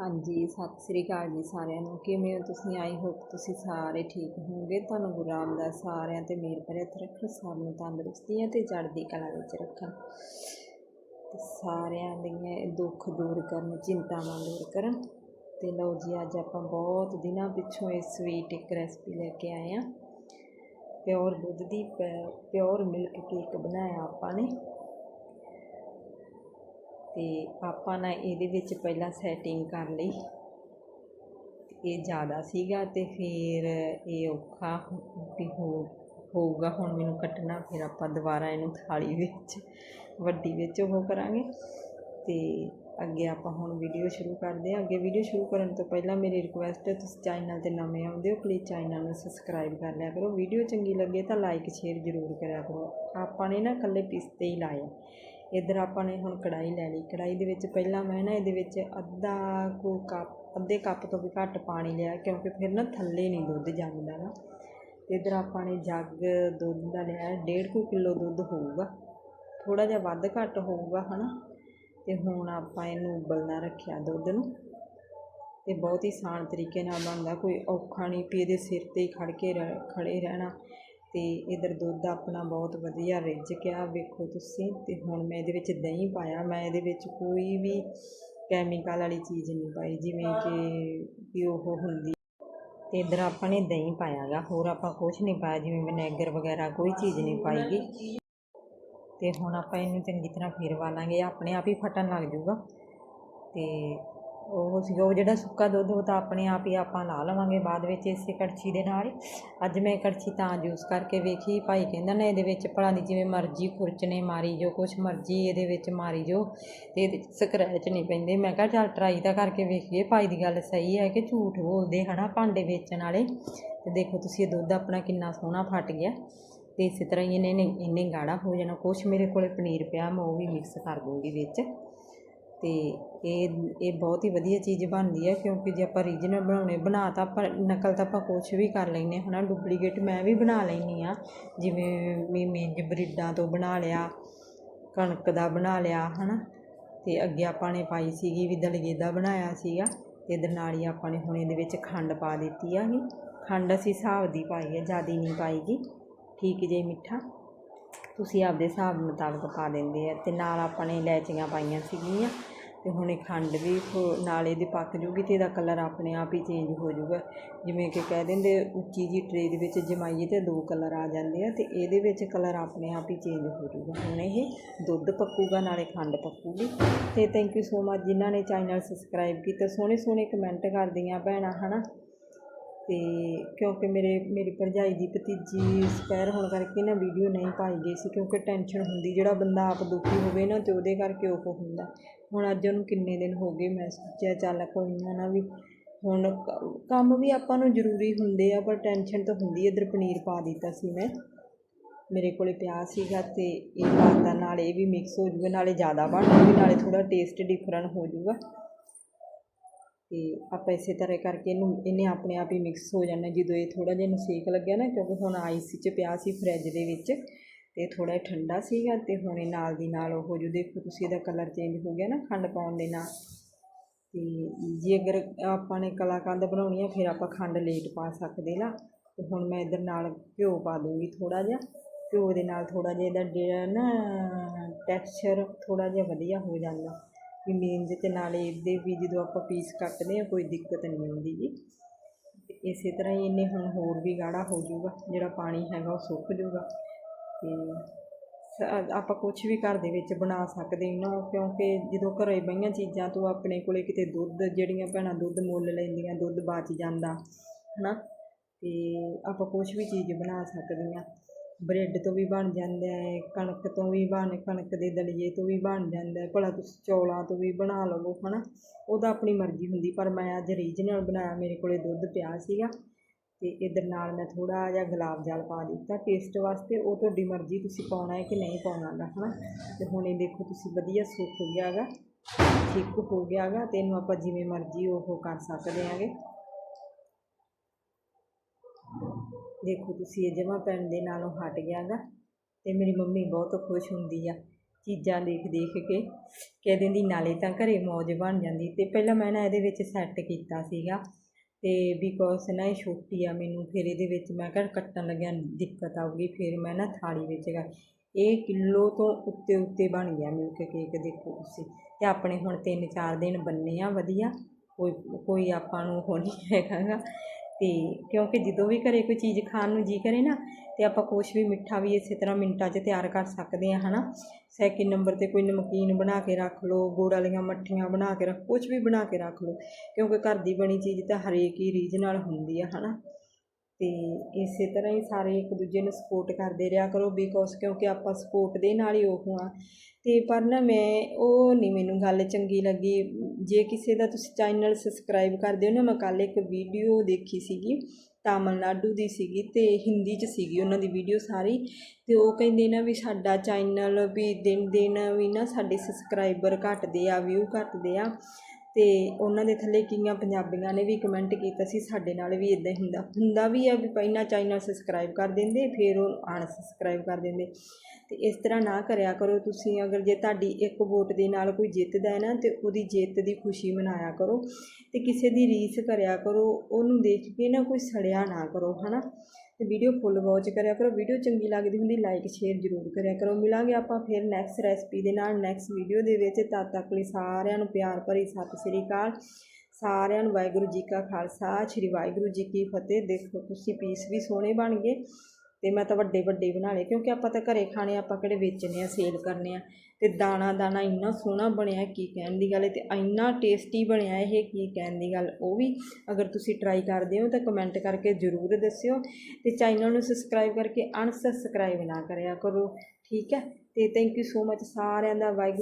ਹਾਂਜੀ, ਸਤਿ ਸ੍ਰੀ ਅਕਾਲ ਜੀ ਸਾਰਿਆਂ ਨੂੰ। ਕਿਵੇਂ ਹੋ ਤੁਸੀਂ? ਆਈ ਹੋਪ ਤੁਸੀਂ ਸਾਰੇ ਠੀਕ ਹੋਵੋਗੇ। ਤੁਹਾਨੂੰ ਗੁਰੂ ਰਾਮਦਾਸ ਸਾਰਿਆਂ ਤੇ ਮਿਹਰ ਭਰੇ ਰੱਖਣ, ਸਭ ਨੂੰ ਤੰਦਰੁਸਤੀਆਂ ਤੇ ਚੜ੍ਹਦੀ ਕਲਾ ਵਿੱਚ ਰੱਖਣ। ਸਾਰਿਆਂ ਦੀਆਂ ਦੁੱਖ ਦੂਰ ਕਰਨ, ਚਿੰਤਾਵਾਂ ਦੂਰ ਕਰਨ। ਤੇ ਲਓ ਜੀ, ਅੱਜ ਆਪਾਂ ਬਹੁਤ ਦਿਨਾਂ ਪਿੱਛੋਂ ਇਹ ਸਵੀਟ ਇੱਕ ਰੈਸਪੀ ਲੈ ਕੇ ਆਏ ਆ ਪਿਓਰ ਦੁੱਧ ਦੀ ਪਿਓਰ ਮਿਲਕ ਕੇਕ ਬਣਾਇਆ ਆਪਾਂ ਨੇ। ਤੇ ਆਪਾਂ ਨਾ ਇਹਦੇ ਵਿੱਚ ਪਹਿਲਾਂ ਸੈਟਿੰਗ ਕਰ ਲਈ। ਇਹ ਜ਼ਿਆਦਾ ਸੀਗਾ ਅਤੇ ਫਿਰ ਇਹ ਔਖਾ ਵੀ ਹੋ, ਹੋਊਗਾ, ਹੁਣ ਮੈਨੂੰ ਕੱਟਣਾ, ਫਿਰ ਆਪਾਂ ਦੁਬਾਰਾ ਇਹਨੂੰ ਥਾਲੀ ਵਿੱਚ, ਵੱਡੀ ਵਿੱਚ ਉਹ ਕਰਾਂਗੇ। ਤੇ ਅੱਗੇ ਆਪਾਂ ਹੁਣ ਵੀਡੀਓ ਸ਼ੁਰੂ ਕਰਦੇ ਹਾਂ। ਅੱਗੇ ਵੀਡੀਓ ਸ਼ੁਰੂ ਕਰਨ ਤੋਂ ਪਹਿਲਾਂ ਮੇਰੀ ਰਿਕੁਐਸਟ ਹੈ, ਤੁਸੀਂ ਚੈਨਲ ਤੇ ਨਵੇਂ ਆਉਂਦੇ ਹੋ ਪਲੀਜ਼ ਚੈਨਲ ਨੂੰ ਸਬਸਕ੍ਰਾਈਬ ਕਰ ਲਿਆ ਕਰੋ। ਵੀਡੀਓ ਚੰਗੀ ਲੱਗੇ ਤਾਂ ਲਾਈਕ ਸ਼ੇਅਰ ਜ਼ਰੂਰ ਕਰਿਆ ਕਰੋ। ਆਪਾਂ ਨੇ ਨਾ ਇਕੱਲੇ ਪਿਸਤੇ ਹੀ ਲਾਏ। ਇੱਧਰ ਆਪਾਂ ਨੇ ਹੁਣ ਕੜਾਹੀ ਲੈ ਲਈ। ਕੜਾਹੀ ਦੇ ਵਿੱਚ ਪਹਿਲਾਂ ਮੈਂ ਨਾ ਇਹਦੇ ਵਿੱਚ ਅੱਧਾ ਕੁ ਕੱਪ, ਅੱਧੇ ਕੱਪ ਤੋਂ ਵੀ ਘੱਟ ਪਾਣੀ ਲਿਆ ਕਿਉਂਕਿ ਫਿਰ ਨਾ ਥੱਲੇ ਨਹੀਂ ਦੁੱਧ ਜੰਮਦਾ ਨਾ। ਇੱਧਰ ਆਪਾਂ ਨੇ ਜੱਗ ਦੁੱਧ ਦਾ ਲਿਆ, ਡੇਢ ਕੁ ਕਿਲੋ ਦੁੱਧ ਹੋਊਗਾ। ਥੋੜ੍ਹਾ ਜਿਹਾ ਵੱਧ ਘੱਟ ਹੋਊਗਾ ਹਨਾ। ਤੇ ਹੁਣ ਆਪਾਂ ਇਹਨੂੰ ਉਬਲਣਾ ਰੱਖਿਆ ਦੁੱਧ ਨੂੰ। ਤੇ ਬਹੁਤ ਹੀ ਆਸਾਨ ਤਰੀਕੇ ਨਾਲ ਬਣਦਾ, ਕੋਈ ਔਖਾ ਨਹੀਂ ਪੀ ਇਹਦੇ ਸਿਰ ਤੇ ਹੀ ਖੜ ਕੇ ਰਹਿ ਖੜੇ ਰਹਿਣਾ। ਅਤੇ ਇੱਧਰ ਦੁੱਧ ਆਪਣਾ ਬਹੁਤ ਵਧੀਆ ਰਿੱਝ ਗਿਆ। ਵੇਖੋ ਤੁਸੀਂ ਅਤੇ ਹੁਣ ਮੈਂ ਇਹਦੇ ਵਿੱਚ ਦਹੀਂ ਪਾਇਆ। ਮੈਂ ਇਹਦੇ ਵਿੱਚ ਕੋਈ ਵੀ ਕੈਮੀਕਲ ਵਾਲੀ ਚੀਜ਼ ਨਹੀਂ ਪਾਈ, ਜਿਵੇਂ ਕਿ ਵੀ ਉਹ ਹੁੰਦੀ। ਅਤੇ ਇੱਧਰ ਆਪਾਂ ਨੇ ਦਹੀਂ ਪਾਇਆ ਗਾ ਹੋਰ ਆਪਾਂ ਕੁਛ ਨਹੀਂ ਪਾਇਆ, ਜਿਵੇਂ ਵਿਨੈਗਰ ਵਗੈਰਾ ਕੋਈ ਚੀਜ਼ ਨਹੀਂ ਪਾਈ ਪਾਈਗੀ। ਅਤੇ ਹੁਣ ਆਪਾਂ ਇਹਨੂੰ ਚੰਗੀ ਤਰ੍ਹਾਂ ਫੇਰਵਾ ਲਾਂਗੇ ਆਪਣੇ ਆਪ ਹੀ ਫਟਣ ਲੱਗ ਜਾਊਗਾ। ਅਤੇ ਉਹ ਸੀਗਾ, ਉਹ ਜਿਹੜਾ ਸੁੱਕਾ ਦੁੱਧ, ਉਹ ਤਾਂ ਆਪਣੇ ਆਪ ਹੀ ਆਪਾਂ ਲਾ ਲਵਾਂਗੇ ਬਾਅਦ ਵਿੱਚ ਇਸੇ ਕੜਛੀ ਦੇ ਨਾਲ ਅੱਜ ਮੈਂ ਕੜਛੀ ਤਾਂ ਯੂਜ਼ ਕਰਕੇ ਵੇਖੀ, ਭਾਈ ਕਹਿੰਦਾ ਨਾ ਇਹਦੇ ਵਿੱਚ ਭਲਾ ਦੀ ਜਿਵੇਂ ਮਰਜ਼ੀ ਖੁਰਚਣੇ ਮਾਰੀ ਜੋ, ਕੁਛ ਮਰਜ਼ੀ ਇਹਦੇ ਵਿੱਚ ਮਾਰੀ ਜੋ, ਤੇ ਇਹਦੇ ਸਕਰੈਚ ਨਹੀਂ ਪੈਂਦੇ। ਮੈਂ ਕਿਹਾ ਚੱਲ ਟਰਾਈ ਤਾਂ ਕਰਕੇ ਵੇਖੀਏ, ਭਾਈ ਦੀ ਗੱਲ ਸਹੀ ਹੈ ਕਿ ਝੂਠ ਬੋਲਦੇ ਹਨਾ ਭਾਂਡੇ ਵੇਚਣ ਵਾਲੇ। ਤੇ ਦੇਖੋ ਤੁਸੀਂ ਇਹ ਦੁੱਧ ਆਪਣਾ ਕਿੰਨਾ ਸੋਹਣਾ ਫਟ ਗਿਆ। ਤੇ ਇਸੇ ਤਰ੍ਹਾਂ ਹੀ ਇਹਨੇ ਇੰਨੇ ਗਾੜਾ ਹੋ ਜਾਣਾ ਕੁਛ ਮੇਰੇ ਕੋਲੇ ਪਨੀਰ ਪਿਆ, ਮੈਂ ਉਹ ਵੀ ਮਿਕਸ ਕਰ ਦੂੰਗੀ ਵਿੱਚ। ਅਤੇ ਇਹ ਇਹ ਬਹੁਤ ਹੀ ਵਧੀਆ ਚੀਜ਼ ਬਣਦੀ ਹੈ ਕਿਉਂਕਿ ਜੇ ਆਪਾਂ ਰੀਜਨਲ ਬਣਾਉਣੇ, ਬਣਾ ਤਾਂ ਆਪਾਂ, ਨਕਲ ਤਾਂ ਆਪਾਂ ਕੁਛ ਵੀ ਕਰ ਲੈਂਦੇ ਹਾਂ ਨਾ ਡੁਪਲੀਕੇਟ ਮੈਂ ਵੀ ਬਣਾ ਲੈਂਦੀ ਹਾਂ। ਜਿਵੇਂ ਵੀ ਮਿੰਜ ਬਰੀਡਾਂ ਤੋਂ ਬਣਾ ਲਿਆ, ਕਣਕ ਦਾ ਬਣਾ ਲਿਆ ਹੈ ਨਾ ਅਤੇ ਅੱਗੇ ਆਪਾਂ ਨੇ ਪਾਈ ਸੀਗੀ ਵੀ ਦਲਗੇ ਦਾ ਬਣਾਇਆ ਸੀਗਾ ਅਤੇ ਇਹਦੇ ਨਾਲ ਹੀ ਆਪਾਂ ਨੇ ਹੁਣ ਇਹਦੇ ਵਿੱਚ ਖੰਡ ਪਾ ਦਿੱਤੀ ਆਗੀ ਖੰਡ ਅਸੀਂ ਹਿਸਾਬ ਦੀ ਪਾਈ ਹੈ, ਜ਼ਿਆਦਾ ਨਹੀਂ ਪਾਈਗੀ। ਠੀਕ ਜੇ ਮਿੱਠਾ? ਤੁਸੀਂ ਆਪਦੇ ਹਿਸਾਬ ਮੁਤਾਬਕ ਪਾ ਦਿੰਦੇ ਆ ਅਤੇ ਨਾਲ ਆਪਾਂ ਨੇ ਇਲਾਇਚੀਆਂ ਪਾਈਆਂ ਸੀਗੀਆਂ। ਅਤੇ ਹੁਣ ਇਹ ਖੰਡ ਵੀ ਨਾਲ ਇਹਦੇ ਪੱਕ ਜੂਗੀ ਅਤੇ ਇਹਦਾ ਕਲਰ ਆਪਣੇ ਆਪ ਹੀ ਚੇਂਜ ਹੋ ਜਾਊਗਾ ਜਿਵੇਂ ਕਿ ਕਹਿ ਦਿੰਦੇ, ਉੱਚੀ ਜੀ ਟਰੇ ਦੇ ਵਿੱਚ ਜਮਾਈਏ ਤਾਂ ਦੋ ਕਲਰ ਆ ਜਾਂਦੇ ਆ ਅਤੇ ਇਹਦੇ ਵਿੱਚ ਕਲਰ ਆਪਣੇ ਆਪ ਹੀ ਚੇਂਜ ਹੋ ਜੂਗਾ। ਹੁਣ ਇਹ ਦੁੱਧ ਪੱਕੂਗਾ, ਨਾਲੇ ਖੰਡ ਪੱਕੂਗੀ। ਅਤੇ ਥੈਂਕ ਯੂ ਸੋ ਮਚ ਜਿਨ੍ਹਾਂ ਨੇ ਚੈਨਲ ਸਬਸਕ੍ਰਾਈਬ ਕੀਤਾ। ਸੋਹਣੇ ਸੋਹਣੇ ਕਮੈਂਟ ਕਰਦੀਆਂ ਭੈਣਾਂ, ਹਨਾ? ਤੇ ਕਿਉਂਕਿ ਮੇਰੇ ਮੇਰੀ ਭਰਜਾਈ ਦੀ ਭਤੀਜੀ ਸਪੈਰ ਹੋਣ ਕਰਕੇ ਨਾ ਵੀਡੀਓ ਨਹੀਂ ਪਾਈ ਗਈ ਸੀ, ਕਿਉਂਕਿ ਟੈਨਸ਼ਨ ਹੁੰਦੀ। ਜਿਹੜਾ ਬੰਦਾ ਆਪ ਦੁਖੀ ਹੋਵੇ ਨਾ ਤੇ ਉਹਦੇ ਕਰਕੇ ਉਹ ਹੁੰਦਾ। ਹੁਣ ਅੱਜ ਉਹਨੂੰ ਕਿੰਨੇ ਦਿਨ ਹੋ ਗਏ ਮੈਂ ਸੋਚਿਆ ਚੱਲ ਕੋਈ ਨਾ ਨਾ ਵੀ ਹੁਣ ਕੰਮ ਵੀ ਆਪਾਂ ਨੂੰ ਜ਼ਰੂਰੀ ਹੁੰਦੇ ਆ, ਪਰ ਟੈਨਸ਼ਨ ਤਾਂ ਹੁੰਦੀ ਇੱਧਰ ਪਨੀਰ ਪਾ ਦਿੱਤਾ ਸੀ ਮੈਂ। ਮੇਰੇ ਕੋਲੇ ਪਿਆ ਸੀਗਾ ਤੇ ਇਹ ਪਾਤਾ ਨਾਲ ਇਹ ਵੀ ਮਿਕਸ ਹੋ ਜੂਗਾ, ਨਾਲੇ ਜ਼ਿਆਦਾ ਬਣ ਜੂਗੀ, ਨਾਲੇ ਥੋੜਾ ਟੇਸਟ ਡਿਫਰੈਂਟ ਹੋ ਜੂਗਾ। ਤੇ ਆਪਾਂ ਇਸੇ ਤਰ੍ਹਾਂ ਕਰਕੇ ਇਹਨੂੰ, ਇਹਨੇ ਆਪਣੇ ਆਪ ਹੀ ਮਿਕਸ ਹੋ ਜਾਣਾ। ਜਦੋਂ ਇਹ ਥੋੜਾ ਜਿਹਾ ਨੂੰ ਸੇਕ ਲੱਗਿਆ ਨਾ, ਕਿਉਂਕਿ ਹੁਣ ਆਈਸ 'ਚ ਪਿਆ ਸੀ ਫਰਿੱਜ ਦੇ ਵਿੱਚ ਤੇ ਥੋੜਾ ਠੰਡਾ ਸੀਗਾ ਤੇ ਹੁਣ ਇਹ ਨਾਲ ਦੀ ਨਾਲ ਉਹ ਜੋ ਦੇਖੋ ਤੁਸੀਂ ਇਹਦਾ ਕਲਰ ਚੇਂਜ ਹੋ ਗਿਆ ਨਾ ਖੰਡ ਪਾਉਣ ਦੇ ਨਾਲ। ਤੇ ਜੇ ਅਗਰ ਆਪਾਂ ਨੇ ਕਲਾਕੰਦ ਬਣਾਉਣੀ ਆ, ਫਿਰ ਆਪਾਂ ਖੰਡ ਲੇਟ ਪਾ ਸਕਦੇ ਨਾ। ਤੇ ਹੁਣ ਮੈਂ ਇਧਰ ਨਾਲ ਘਿਓ ਪਾ ਦੂੰਗੀ ਥੋੜਾ ਜਿਹਾ। ਘਿਓ ਦੇ ਨਾਲ ਥੋੜਾ ਜਿਹਾ ਇਹਦਾ ਜਿਹੜਾ ਨਾ ਟੈਕਸਚਰ ਥੋੜਾ ਜਿਹਾ ਵਧੀਆ ਹੋ ਜਾਂਦਾ। ਵੀ ਮੀਨਜ਼ ਤੇ ਨਾਲੇ ਇਹਦੇ ਵੀ ਜਦੋਂ ਆਪਾਂ ਪੀਸ ਕੱਟਦੇ ਆ, ਕੋਈ ਦਿੱਕਤ ਨਹੀਂ ਆਉਂਦੀ ਜੀ। ਇਸੇ ਤਰ੍ਹਾਂ ਹੀ ਇਹਨੇ ਹੁਣ ਹੋਰ ਵੀ ਗਾੜਾ ਹੋ ਜਾਊਗਾ। ਜਿਹੜਾ ਪਾਣੀ ਹੈਗਾ ਉਹ ਸੁੱਕ ਜਾਊਗਾ। ਤੇ ਆਪਾਂ ਕੁਛ ਵੀ ਘਰ ਦੇ ਵਿੱਚ ਬਣਾ ਸਕਦੇ ਹਾਂ। ਕਿਉਂਕਿ ਜਦੋਂ ਘਰੇ ਬਈਆਂ ਚੀਜ਼ਾਂ ਤੋਂ ਆਪਣੇ ਕੋਲ ਕਿਤੇ ਦੁੱਧ, ਜਿਹੜੀਆਂ ਭੈਣਾਂ ਦੁੱਧ ਮੁੱਲ ਲੈਂਦੀਆਂ, ਦੁੱਧ ਬਚ ਜਾਂਦਾ ਹੈ ਨਾ ਅਤੇ ਆਪਾਂ ਕੁਛ ਵੀ ਚੀਜ਼ ਬਣਾ ਸਕਦੇ ਹਾਂ। ਬ੍ਰੈਡ ਤੋਂ ਵੀ ਬਣ ਜਾਂਦਾ ਹੈ, ਕਣਕ ਤੋਂ ਵੀ ਬਣ, ਕਣਕ ਦੇ ਦਲੀਏ ਤੋਂ ਵੀ ਬਣ ਜਾਂਦਾ ਹੈ। ਭਲਾ ਤੁਸੀਂ ਚੌਲਾਂ ਤੋਂ ਵੀ ਬਣਾ ਲਵੋ ਹੈ ਨਾ ਉਹ ਤਾਂ ਆਪਣੀ ਮਰਜ਼ੀ ਹੁੰਦੀ, ਪਰ ਮੈਂ ਅੱਜ ਰੀਜਨਲ ਬਣਾਇਆ ਮੇਰੇ ਕੋਲ ਦੁੱਧ ਪਿਆ ਸੀਗਾ। ਤੇ ਇਧਰ ਨਾਲ ਮੈਂ ਥੋੜਾ ਜਿਹਾ ਗੁਲਾਬ ਜਲ ਪਾ ਦਿੱਤਾ। ਟੇਸਟ ਵਾਸਤੇ ਉਹ ਤੁਹਾਡੀ ਮਰਜ਼ੀ ਤੁਸੀਂ ਪਾਉਣਾ ਹੈ ਕਿ ਨਹੀਂ ਪਾਉਣਾ ਗਾ ਹੈ ਨਾ ਤੇ ਹੁਣ ਇਹ ਦੇਖੋ ਤੁਸੀਂ ਵਧੀਆ ਸੁੱਕ ਗਿਆ ਹੈਗਾ, ਠੀਕ ਹੋ ਗਿਆ ਹੈਗਾ ਤੇ ਇਹਨੂੰ ਆਪਾਂ ਜਿਵੇਂ ਮਰਜ਼ੀ ਉਹ ਕਰ ਸਕਦੇ ਹਾਂਗੇ। ਦੇਖੋ ਤੁਸੀਂ ਇਹ ਜਮਾ ਪੈਣ ਦੇ ਨਾਲੋਂ ਹਟ ਗਿਆ ਗਾ ਤੇ ਮੇਰੀ ਮੰਮੀ ਬਹੁਤ ਖੁਸ਼ ਹੁੰਦੀ ਆ ਚੀਜ਼ਾਂ ਦੇਖ ਦੇਖ ਕੇ, ਕਹਿ ਦਿੰਦੀ ਨਾਲੇ ਤਾਂ ਘਰੇ ਮੌਜ ਬਣ ਜਾਂਦੀ। ਤੇ ਪਹਿਲਾਂ ਮੈਂ ਨਾ ਇਹਦੇ ਵਿੱਚ ਸੈੱਟ ਕੀਤਾ ਸੀਗਾ। ਅਤੇ ਬਿਕੋਜ਼ ਨਾ ਇਹ ਛੋਟੀ ਆ ਮੈਨੂੰ, ਫਿਰ ਇਹਦੇ ਵਿੱਚ ਮੈਂ ਕਿਹਾ ਕੱਟਣ ਲੱਗਿਆ ਦਿੱਕਤ ਆਊਗੀ, ਫਿਰ ਮੈਂ ਨਾ ਥਾਲੀ ਵਿੱਚ ਇਹ ਕਿਲੋ ਤੋਂ ਉੱਤੇ ਉੱਤੇ ਬਣ ਗਿਆ ਮਿਲਕ ਕੇਕ ਦੇਖੋ ਤੁਸੀਂ। ਅਤੇ ਆਪਣੇ ਹੁਣ 3-4 ਦਿਨ ਬੰਨੇ ਆ, ਵਧੀਆ। ਕੋਈ ਕੋਈ ਆਪਾਂ ਨੂੰ ਉਹ ਨਹੀਂ ਹੈਗਾ ਗਾ। ਤੇ ਕਿਉਂਕਿ ਜਦੋਂ ਵੀ ਘਰੇ ਕੋਈ ਚੀਜ਼ ਖਾਣ ਨੂੰ ਜੀ ਕਰੇ ਨਾ, ਤੇ ਆਪਾਂ ਕੁਛ ਵੀ ਮਿੱਠਾ ਵੀ ਇਸੇ ਤਰ੍ਹਾਂ ਮਿੰਟਾਂ 'ਚ ਤਿਆਰ ਕਰ ਸਕਦੇ ਆ ਹਨਾ? ਸੈਕਿੰਡ ਨੰਬਰ ਤੇ ਕੋਈ ਨਮਕੀਨ ਬਣਾ ਕੇ ਰੱਖ ਲਓ, ਗੁੜ ਵਾਲੀਆਂ ਮੱਠੀਆਂ ਬਣਾ ਕੇ ਰੱਖ, ਕੁਛ ਵੀ ਬਣਾ ਕੇ ਰੱਖ ਲਓ, ਕਿਉਂਕਿ ਘਰ ਦੀ ਬਣੀ ਚੀਜ਼ ਤਾਂ ਹਰੇਕ ਹੀ ਰੀਝ ਨਾਲ ਹੁੰਦੀ ਆ, ਹਨਾ? ਤੇ ਇਸੇ ਤਰ੍ਹਾਂ ਹੀ ਸਾਰੇ ਇੱਕ ਦੂਜੇ ਨੂੰ ਸਪੋਰਟ ਕਰਦੇ ਰਿਹਾ ਕਰੋ ਬਿਕੋਜ਼ ਕਿਉਂਕਿ ਆਪਾਂ ਸਪੋਰਟ ਦੇ ਨਾਲ ਹੀ ਉਹ ਆ ਤੇ ਪਰ ਨਾ ਮੈਂ, ਉਹ ਨਹੀਂ ਮੈਨੂੰ ਗੱਲ ਚੰਗੀ ਲੱਗੀ। ਜੇ ਕਿਸੇ ਦਾ ਤੁਸੀਂ ਚੈਨਲ ਸਬਸਕ੍ਰਾਈਬ ਕਰਦੇ ਹੋ ਨਾ, ਮੈਂ ਕੱਲ੍ਹ ਇੱਕ ਵੀਡੀਓ ਦੇਖੀ ਸੀਗੀ, ਤਾਮਿਲਨਾਡੂ ਦੀ ਸੀਗੀ ਤੇ ਹਿੰਦੀ 'ਚ ਸੀਗੀ ਉਹਨਾਂ ਦੀ ਵੀਡੀਓ ਸਾਰੀ। ਤੇ ਉਹ ਕਹਿੰਦੇ ਨਾ ਵੀ ਸਾਡਾ ਚੈਨਲ ਵੀ ਦਿਨ ਦਿਨ ਵੀ ਨਾ ਸਾਡੇ ਸਬਸਕ੍ਰਾਈਬਰ ਘਟਦੇ ਆ ਵਿਊ ਘਟਦੇ ਆ। ਅਤੇ ਉਹਨਾਂ ਦੇ ਥੱਲੇ ਕਈਆਂ ਪੰਜਾਬੀਆਂ ਨੇ ਵੀ ਕਮੈਂਟ ਕੀਤਾ ਸੀ, ਸਾਡੇ ਨਾਲ ਵੀ ਇੱਦਾਂ ਹੀ ਹੁੰਦਾ। ਹੁੰਦਾ ਵੀ ਆ ਵੀ ਪਹਿਲਾਂ ਚੈਨਲ ਸਬਸਕ੍ਰਾਈਬ ਕਰ ਦਿੰਦੇ, ਫਿਰ ਉਹ ਅਨਸਬਸਕ੍ਰਾਈਬ ਕਰ ਦਿੰਦੇ। ਅਤੇ ਇਸ ਤਰ੍ਹਾਂ ਨਾ ਕਰਿਆ ਕਰੋ ਤੁਸੀਂ, ਅਗਰ ਜੇ ਤੁਹਾਡੀ ਇੱਕ ਵੋਟ ਦੇ ਨਾਲ ਕੋਈ ਜਿੱਤਦਾ ਹੈ ਨਾ, ਤਾਂ ਉਹਦੀ ਜਿੱਤ ਦੀ ਖੁਸ਼ੀ ਮਨਾਇਆ ਕਰੋ। ਅਤੇ ਕਿਸੇ ਦੀ ਰੀਸ ਕਰਿਆ ਕਰੋ, ਉਹਨੂੰ ਦੇਖ ਕੇ ਨਾ ਕੋਈ ਸੜਿਆ ਨਾ ਕਰੋ ਹੈ ਨਾ ਤੇ ਵੀਡੀਓ ਫੁੱਲ ਵਾਚ ਕਰਿਆ ਕਰੋ। ਵੀਡੀਓ ਚੰਗੀ ਲੱਗਦੀ ਹੁੰਦੀ ਲਾਈਕ ਸ਼ੇਅਰ ਜ਼ਰੂਰ ਕਰਿਆ ਕਰੋ। ਮਿਲਾਂਗੇ ਆਪਾਂ ਫਿਰ ਨੈਕਸਟ ਰੈਸਪੀ ਦੇ ਨਾਲ ਨੈਕਸਟ ਵੀਡੀਓ ਦੇ ਵਿੱਚ। ਤਦ ਤੱਕ ਲਈ ਸਾਰਿਆਂ ਨੂੰ ਪਿਆਰ ਭਰੀ ਸਤਿ ਸ੍ਰੀ ਅਕਾਲ। ਸਾਰਿਆਂ ਨੂੰ ਵਾਹਿਗੁਰੂ ਜੀ ਕਾ ਖਾਲਸਾ, ਸ੍ਰੀ ਵਾਹਿਗੁਰੂ ਜੀ ਕੀ ਫਤਿਹ। ਦੇਖੋ, ਤੁਸੀਂ ਪੀਸ ਵੀ ਸੋਹਣੇ ਬਣ ਗਏ ਤੇ ਮੈਂ ਤਾਂ ਵੱਡੇ ਵੱਡੇ ਬਣਾ ਲਏ, ਕਿਉਂਕਿ ਆਪਾਂ ਤਾਂ ਘਰੇ ਖਾਣੇ, ਆਪਾਂ ਕਿਹੜੇ ਵੇਚਣੇ ਆ ਸੇਲ ਕਰਨੇ ਆ। ਤੇ ਦਾਣਾ ਦਾਣਾ ਇੰਨਾ ਸੋਹਣਾ ਬਣਿਆ ਕੀ ਕਹਿਣ ਦੀ ਗੱਲ ਹੈ ਤੇ ਇੰਨਾ ਟੇਸਟੀ ਬਣਿਆ ਇਹ ਕੀ ਕਹਿਣ ਦੀ ਗੱਲ। ਉਹ ਵੀ ਅਗਰ ਤੁਸੀਂ ਟਰਾਈ ਕਰਦੇ ਹੋ ਤਾਂ ਕਮੈਂਟ ਕਰਕੇ ਜ਼ਰੂਰ ਦੱਸਿਓ ਤੇ ਚੈਨਲ ਨੂੰ ਸਬਸਕ੍ਰਾਈਬ ਕਰਕੇ ਅਨਸਬਸਕ੍ਰਾਈਬ ਨਾ ਕਰਿਆ ਕਰੋ, ਠੀਕ ਹੈ? ਤੇ ਥੈਂਕ ਯੂ ਸੋ ਮਚ ਸਾਰਿਆਂ ਦਾ, ਵਾਹਿਗੁਰੂ